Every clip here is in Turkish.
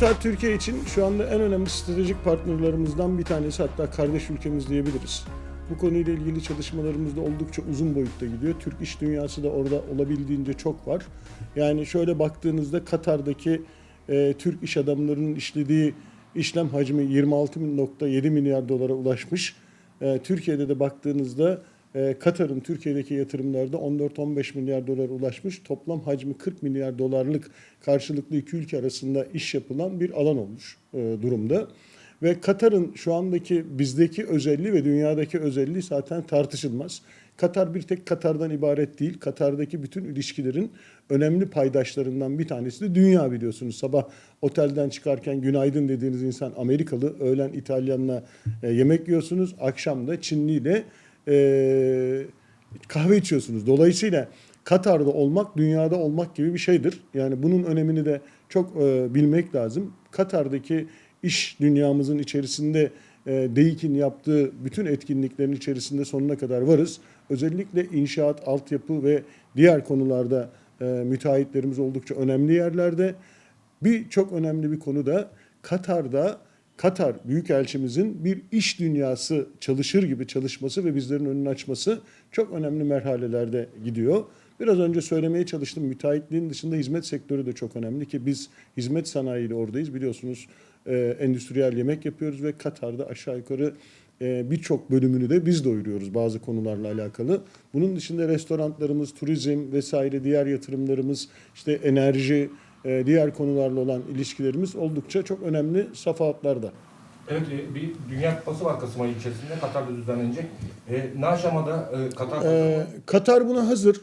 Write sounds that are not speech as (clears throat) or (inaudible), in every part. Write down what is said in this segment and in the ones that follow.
Katar Türkiye için şu anda en önemli stratejik partnerlerimizden bir tanesi hatta kardeş ülkemiz diyebiliriz. Bu konuyla ilgili çalışmalarımız da oldukça uzun boyutta gidiyor. Türk iş dünyası da orada olabildiğince çok var. Yani şöyle baktığınızda Katar'daki e, Türk iş adamlarının işlediği işlem hacmi 26.7 milyar dolara ulaşmış. E, Türkiye'de de baktığınızda e, Katar'ın Türkiye'deki yatırımlarda 14-15 milyar dolar ulaşmış. Toplam hacmi 40 milyar dolarlık karşılıklı iki ülke arasında iş yapılan bir alan olmuş e, durumda. Ve Katar'ın şu andaki bizdeki özelliği ve dünyadaki özelliği zaten tartışılmaz. Katar bir tek Katar'dan ibaret değil. Katar'daki bütün ilişkilerin önemli paydaşlarından bir tanesi de dünya biliyorsunuz. Sabah otelden çıkarken günaydın dediğiniz insan Amerikalı, öğlen İtalyanla e, yemek yiyorsunuz, akşam da Çinliyle e, kahve içiyorsunuz. Dolayısıyla Katar'da olmak dünyada olmak gibi bir şeydir. Yani bunun önemini de çok e, bilmek lazım. Katar'daki iş dünyamızın içerisinde e, DEİK'in yaptığı bütün etkinliklerin içerisinde sonuna kadar varız. Özellikle inşaat, altyapı ve diğer konularda e, müteahhitlerimiz oldukça önemli yerlerde. Bir çok önemli bir konu da Katar'da Katar Büyükelçimizin bir iş dünyası çalışır gibi çalışması ve bizlerin önünü açması çok önemli merhalelerde gidiyor. Biraz önce söylemeye çalıştım müteahhitliğin dışında hizmet sektörü de çok önemli ki biz hizmet sanayiyle oradayız biliyorsunuz e, endüstriyel yemek yapıyoruz ve Katar'da aşağı yukarı e, birçok bölümünü de biz doyuruyoruz bazı konularla alakalı. Bunun dışında restoranlarımız, turizm vesaire diğer yatırımlarımız, işte enerji, e, diğer konularla olan ilişkilerimiz oldukça çok önemli safhatlarda. Evet, e, bir Dünya Kupası var Kasım ayı içerisinde Katar'da düzenlenecek. E, Naşama'da e, Katar Ee, Katar buna hazır.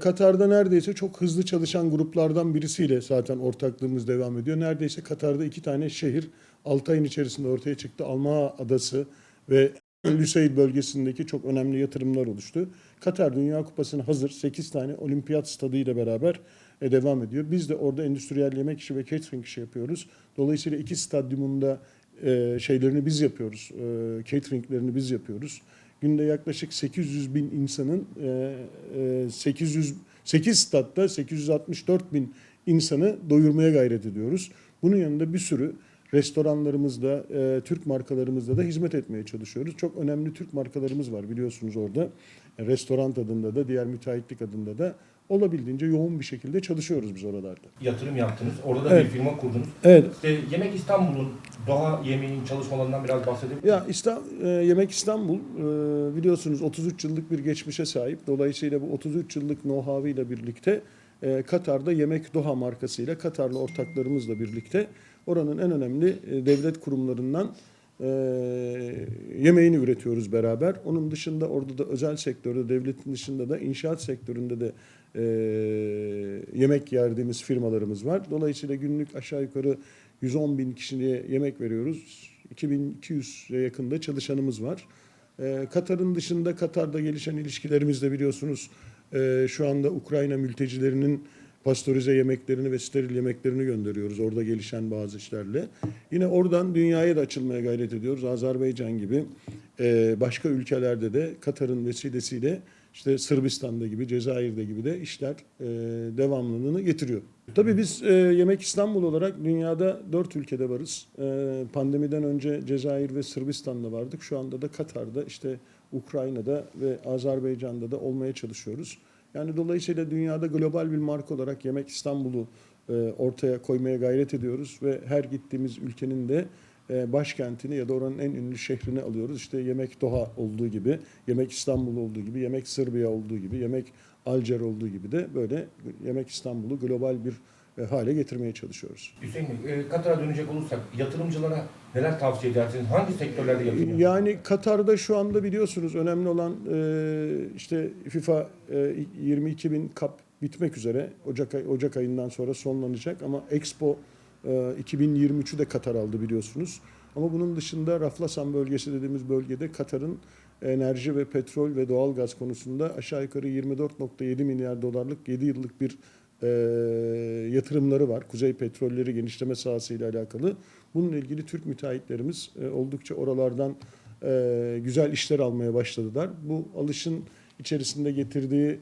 Katar'da neredeyse çok hızlı çalışan gruplardan birisiyle zaten ortaklığımız devam ediyor. Neredeyse Katar'da iki tane şehir 6 ayın içerisinde ortaya çıktı. Alma Adası ve (clears throat) Lüseil bölgesindeki çok önemli yatırımlar oluştu. Katar Dünya Kupası'na hazır 8 tane olimpiyat stadı ile beraber e, devam ediyor. Biz de orada endüstriyel yemek işi ve catering işi yapıyoruz. Dolayısıyla iki stadyumunda e, şeylerini biz yapıyoruz. E, cateringlerini biz yapıyoruz. Günde yaklaşık 800 bin insanın e, e, 800 8 statta 864 bin insanı doyurmaya gayret ediyoruz. Bunun yanında bir sürü restoranlarımızda, e, Türk markalarımızda da hizmet etmeye çalışıyoruz. Çok önemli Türk markalarımız var biliyorsunuz orada. E, restoran adında da, diğer müteahhitlik adında da olabildiğince yoğun bir şekilde çalışıyoruz biz oralarda. yatırım yaptınız. Orada da Evet. bir firma kurdunuz. Evet, İşte Yemek İstanbul'un Doğa Yemeği'nin çalışmalarından biraz bahsedebilir misiniz? Ya İstanbul, Yemek İstanbul e, biliyorsunuz 33 yıllık bir geçmişe sahip. Dolayısıyla bu 33 yıllık know-how ile birlikte e, Katar'da Yemek Doha markasıyla Katarlı ortaklarımızla birlikte oranın en önemli e, devlet kurumlarından e, yemeğini üretiyoruz beraber. Onun dışında orada da özel sektörde, devletin dışında da inşaat sektöründe de e, yemek yerdiğimiz firmalarımız var. Dolayısıyla günlük aşağı yukarı 110 bin kişiye yemek veriyoruz. 2200'e yakında çalışanımız var. Ee, Katar'ın dışında Katar'da gelişen ilişkilerimizde biliyorsunuz e, şu anda Ukrayna mültecilerinin pastörize yemeklerini ve steril yemeklerini gönderiyoruz orada gelişen bazı işlerle. Yine oradan dünyaya da açılmaya gayret ediyoruz. Azerbaycan gibi e, başka ülkelerde de Katar'ın vesilesiyle işte Sırbistan'da gibi, Cezayir'de gibi de işler e, devamlılığını getiriyor. Tabii biz e, Yemek İstanbul olarak dünyada dört ülkede varız. E, pandemiden önce Cezayir ve Sırbistan'da vardık. Şu anda da Katar'da, işte Ukrayna'da ve Azerbaycan'da da olmaya çalışıyoruz. Yani dolayısıyla dünyada global bir marka olarak Yemek İstanbul'u e, ortaya koymaya gayret ediyoruz ve her gittiğimiz ülkenin de başkentini ya da oranın en ünlü şehrini alıyoruz. İşte Yemek Doha olduğu gibi, Yemek İstanbul olduğu gibi, Yemek Sırbiya olduğu gibi, Yemek Alcer olduğu gibi de böyle Yemek İstanbul'u global bir e, hale getirmeye çalışıyoruz. Hüseyin Bey, e, Katar'a dönecek olursak yatırımcılara neler tavsiye edersiniz? Hangi sektörlerde yatırım? Yani Katar'da şu anda biliyorsunuz önemli olan e, işte FIFA e, 22 bin kap bitmek üzere Ocak ay, Ocak ayından sonra sonlanacak ama Expo e, 2023'ü de Katar aldı biliyorsunuz. Ama bunun dışında Raflasan bölgesi dediğimiz bölgede Katar'ın enerji ve petrol ve doğal gaz konusunda aşağı yukarı 24.7 milyar dolarlık 7 yıllık bir e, yatırımları var. Kuzey petrolleri genişleme sahasıyla alakalı. Bununla ilgili Türk müteahhitlerimiz e, oldukça oralardan e, güzel işler almaya başladılar. Bu alışın içerisinde getirdiği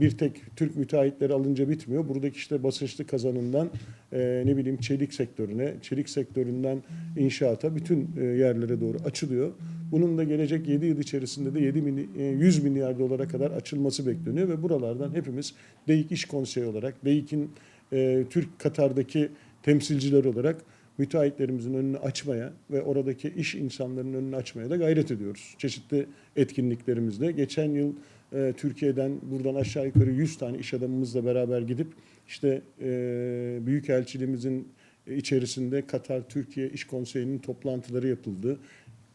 bir tek Türk müteahhitleri alınca bitmiyor. Buradaki işte basınçlı kazanından e, ne bileyim çelik sektörüne, çelik sektöründen inşaata bütün e, yerlere doğru açılıyor. Bunun da gelecek 7 yıl içerisinde de 7 mili- e, 100 milyar dolara kadar açılması bekleniyor ve buralardan hepimiz DEİK İş Konseyi olarak, DEİK'in e, Türk Katar'daki temsilciler olarak müteahhitlerimizin önünü açmaya ve oradaki iş insanlarının önünü açmaya da gayret ediyoruz. Çeşitli etkinliklerimizde. Geçen yıl e, Türkiye'den buradan aşağı yukarı 100 tane iş adamımızla beraber gidip işte e, Büyükelçiliğimizin içerisinde Katar Türkiye İş Konseyi'nin toplantıları yapıldı.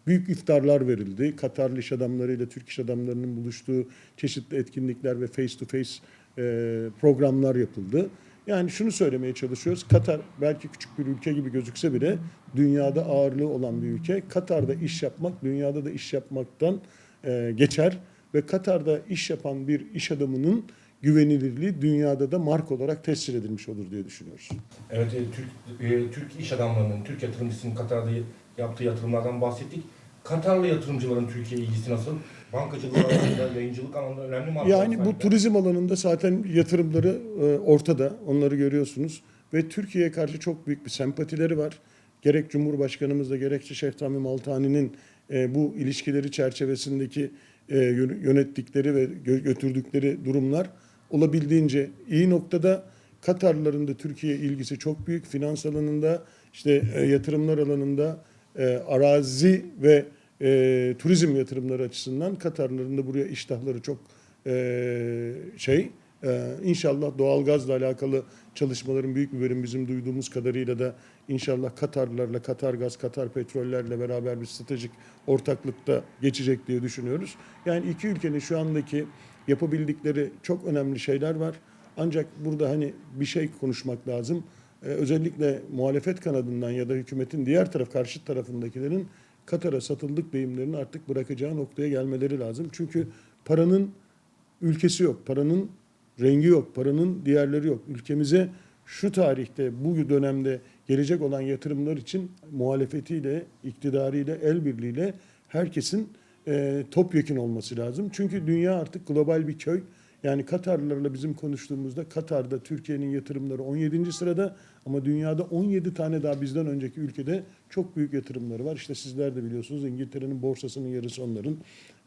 Büyük iftarlar verildi. Katarlı iş adamlarıyla Türk iş adamlarının buluştuğu çeşitli etkinlikler ve face to face e, programlar yapıldı. Yani şunu söylemeye çalışıyoruz. Katar belki küçük bir ülke gibi gözükse bile dünyada ağırlığı olan bir ülke. Katar'da iş yapmak dünyada da iş yapmaktan e, geçer ve Katar'da iş yapan bir iş adamının güvenilirliği dünyada da mark olarak tescil edilmiş olur diye düşünüyoruz. Evet, e, Türk, e, Türk iş adamlarının, Türk yatırımcısının Katar'da yaptığı yatırımlardan bahsettik. Katarlı yatırımcıların Türkiye ilgisi nasıl? Bankacılık alanında, (clears throat) yayıncılık alanında önemli markalar Yani bu sahipler. turizm alanında zaten yatırımları e, ortada. Onları görüyorsunuz. Ve Türkiye'ye karşı çok büyük bir sempatileri var. Gerek Cumhurbaşkanımızla gerekçe Şeyh Tamim Altani'nin e, bu ilişkileri çerçevesindeki e, yön- yönettikleri ve gö- götürdükleri durumlar olabildiğince iyi noktada. Katarlıların da Türkiye ilgisi çok büyük. Finans alanında, işte e, yatırımlar alanında, arazi ve turizm yatırımları açısından Katarlıların da buraya iştahları çok e, şey. E, inşallah doğalgazla alakalı çalışmaların büyük bir bölüm bizim duyduğumuz kadarıyla da inşallah Katarlılarla, Katar Gaz, Katar Petrollerle beraber bir stratejik ortaklıkta geçecek diye düşünüyoruz. Yani iki ülkenin şu andaki yapabildikleri çok önemli şeyler var. Ancak burada hani bir şey konuşmak lazım. Ee, özellikle muhalefet kanadından ya da hükümetin diğer taraf karşı tarafındakilerin Katar'a satıldık deyimlerini artık bırakacağı noktaya gelmeleri lazım. Çünkü paranın ülkesi yok, paranın rengi yok, paranın diğerleri yok. Ülkemize şu tarihte, bu dönemde gelecek olan yatırımlar için muhalefetiyle, iktidarıyla, el birliğiyle herkesin e, topyekun olması lazım. Çünkü dünya artık global bir köy. Yani Katarlılarla bizim konuştuğumuzda Katar'da Türkiye'nin yatırımları 17. sırada ama dünyada 17 tane daha bizden önceki ülkede çok büyük yatırımları var. İşte sizler de biliyorsunuz İngiltere'nin borsasının yarısı onların.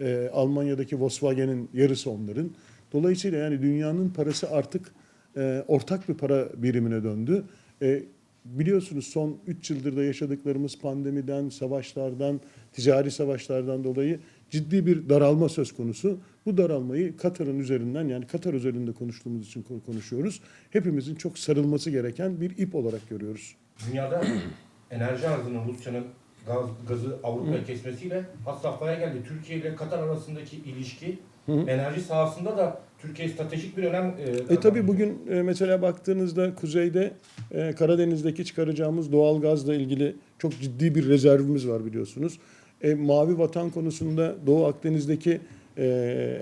Ee, Almanya'daki Volkswagen'in yarısı onların. Dolayısıyla yani dünyanın parası artık e, ortak bir para birimine döndü. E, biliyorsunuz son 3 yıldır da yaşadıklarımız pandemiden, savaşlardan, ticari savaşlardan dolayı ciddi bir daralma söz konusu. Bu daralmayı Katar'ın üzerinden yani Katar üzerinde konuştuğumuz için ko- konuşuyoruz. Hepimizin çok sarılması gereken bir ip olarak görüyoruz. Dünyada (clears throat) enerji arzının Rusya'nın gaz, gazı Avrupa'ya kesmesiyle has geldi. Türkiye ile Katar arasındaki ilişki enerji sahasında da Türkiye stratejik bir önem e, E kazandı. tabi bugün e, mesela baktığınızda kuzeyde e, Karadeniz'deki çıkaracağımız doğal gazla ilgili çok ciddi bir rezervimiz var biliyorsunuz. E, Mavi Vatan konusunda Doğu Akdeniz'deki e,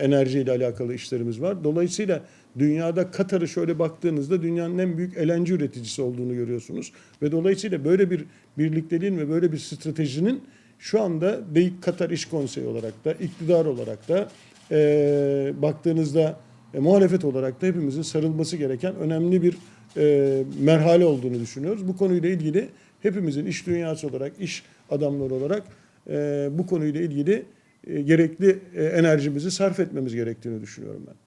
enerji ile alakalı işlerimiz var. Dolayısıyla dünyada Katar'ı şöyle baktığınızda dünyanın en büyük LNG üreticisi olduğunu görüyorsunuz. Ve dolayısıyla böyle bir birlikteliğin ve böyle bir stratejinin şu anda DEİK Katar İş Konseyi olarak da, iktidar olarak da e, baktığınızda e, muhalefet olarak da hepimizin sarılması gereken önemli bir e, merhale olduğunu düşünüyoruz. Bu konuyla ilgili hepimizin iş dünyası olarak, iş adamları olarak e, bu konuyla ilgili e, gerekli e, enerjimizi sarf etmemiz gerektiğini düşünüyorum ben.